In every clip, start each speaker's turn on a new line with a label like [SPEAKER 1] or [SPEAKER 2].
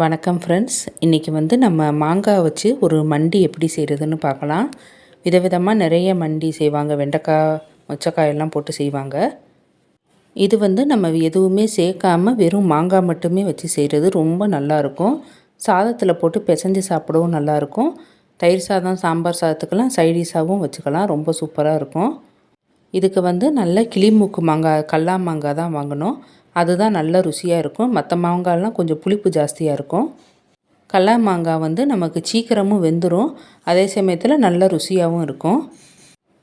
[SPEAKER 1] வணக்கம் ஃப்ரெண்ட்ஸ் இன்றைக்கி வந்து நம்ம மாங்காய் வச்சு ஒரு மண்டி எப்படி செய்கிறதுன்னு பார்க்கலாம். விதவிதமாக நிறைய மண்டி செய்வாங்க. வெண்டைக்காய் மொச்சக்காயெல்லாம் போட்டு செய்வாங்க. இது வந்து நம்ம எதுவுமே சேர்க்காம வெறும் மாங்காய் மட்டுமே வச்சு செய்கிறது ரொம்ப நல்லாயிருக்கும் சாதத்தில் போட்டு பிசைஞ்சு சாப்பிடவும் நல்லாயிருக்கும் தயிர் சாதம் சாம்பார் சாதத்துக்கெல்லாம் சைடிஷாகவும் வச்சுக்கலாம். ரொம்ப சூப்பராக இருக்கும். இதுக்கு வந்து நல்ல கிளிமூக்கு மாங்காய் கல்லா மாங்காய் தான் வாங்கணும். அதுதான் நல்லா ருசியாக இருக்கும். மற்ற மாங்காய்லாம் கொஞ்சம் புளிப்பு ஜாஸ்தியாக இருக்கும். கடல மாங்காய் வந்து நமக்கு சீக்கிரமும் வெந்துடும் அதே சமயத்தில் நல்ல ருசியாகவும் இருக்கும்.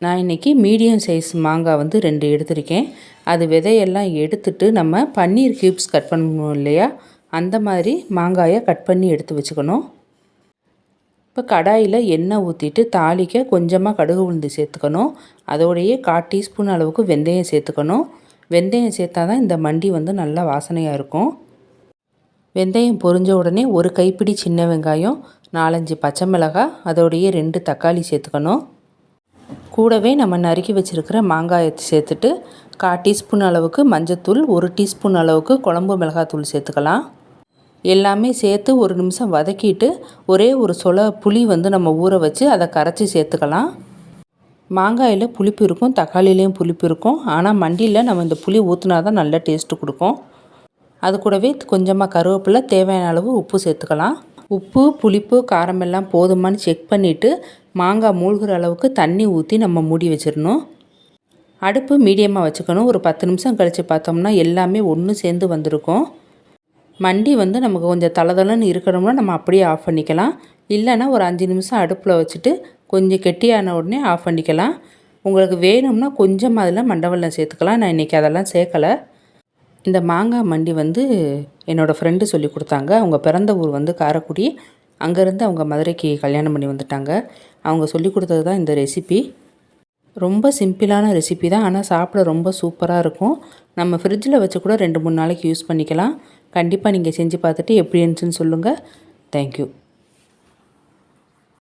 [SPEAKER 1] நான் இன்றைக்கி மீடியம் சைஸ் மாங்காய் வந்து ரெண்டு எடுத்திருக்கேன். அது விதையெல்லாம் எடுத்துட்டு நம்ம பன்னீர் கியூப்ஸ் கட் பண்ணணும் இல்லையா? அந்த மாதிரி மாங்காயை கட் பண்ணி எடுத்து வச்சுக்கணும். இப்போ கடாயில் எண்ணெய் ஊற்றிட்டு தாளிக்க கொஞ்சமாக கடுகு உளுந்து சேர்த்துக்கணும். அதோடையே கால் டீஸ்பூன் அளவுக்கு வெந்தயம் சேர்த்துக்கணும். வெந்தயம் சேர்த்தா தான் இந்த மண்டி வந்து நல்லா வாசனையாக இருக்கும். வெந்தயம் பொரிஞ்ச உடனே ஒரு கைப்பிடி சின்ன வெங்காயம் நாலஞ்சு பச்சை மிளகாய் அதோடையே ரெண்டு தக்காளி சேர்த்துக்கணும். கூடவே நம்ம நறுக்கி வச்சுருக்கிற மாங்காயத்தை சேர்த்துட்டு கா டீஸ்பூன் அளவுக்கு மஞ்சத்தூள் ஒரு டீஸ்பூன் அளவுக்கு குழம்பு மிளகாத்தூள் சேர்த்துக்கலாம். எல்லாமே சேர்த்து ஒரு நிமிஷம் வதக்கிட்டு ஒரே ஒரு சொல புளி வந்து நம்ம ஊற வச்சு அதை கரைச்சி சேர்த்துக்கலாம். மாங்காயில் புளிப்பு இருக்கும் தக்காளிலையும் புளிப்பு இருக்கும். ஆனால் மண்டியில் நம்ம இந்த புளி ஊற்றினா தான் நல்ல டேஸ்ட்டு கொடுக்கும். அது கூடவே கொஞ்சமாக கருவேப்பிலை தேவையான அளவு உப்பு சேர்த்துக்கலாம். உப்பு புளிப்பு காரம் எல்லாம் போதுமானு செக் பண்ணிவிட்டு மாங்காய் மூழ்கிற அளவுக்கு தண்ணி ஊற்றி நம்ம மூடி வச்சிடணும். அடுப்பு மீடியமாக வச்சுக்கணும். ஒரு பத்து நிமிஷம் கழித்து பார்த்தோம்னா எல்லாமே ஒன்று சேர்ந்து வந்திருக்கும். மண்டி வந்து நமக்கு கொஞ்சம் தளதளன்னு இருக்கணும்னா நம்ம அப்படியே ஆஃப் பண்ணிக்கலாம். இல்லைன்னா ஒரு அஞ்சு நிமிஷம் அடுப்பில் வச்சுட்டு கொஞ்சம் கெட்டியான உடனே ஆஃப் பண்ணிக்கலாம். உங்களுக்கு வேணும்னா கொஞ்சம் அதில் மண்டவெல்லம் சேர்த்துக்கலாம். நான் இன்றைக்கி அதெல்லாம் சேர்க்கலை. இந்த மாங்காய் மண்டி வந்து என்னோடய ஃப்ரெண்டு சொல்லி கொடுத்தாங்க. அவங்க பிறந்த ஊர் வந்து காரைக்குடி. அங்கேருந்து அவங்க மதுரைக்கு கல்யாணம் பண்ணி வந்துட்டாங்க. அவங்க சொல்லி கொடுத்தது தான் இந்த ரெசிபி ரொம்ப சிம்பிளான ரெசிபி தான். ஆனால் சாப்பிட ரொம்ப சூப்பராக இருக்கும். நம்ம ஃப்ரிட்ஜில் வச்சு கூட ரெண்டு மூணு நாளைக்கு யூஸ் பண்ணிக்கலாம். கண்டிப்பாக நீங்கள் செஞ்சு பார்த்துட்டு எப்படி இருந்துச்சுன்னு சொல்லுங்கள் தேங்க்யூ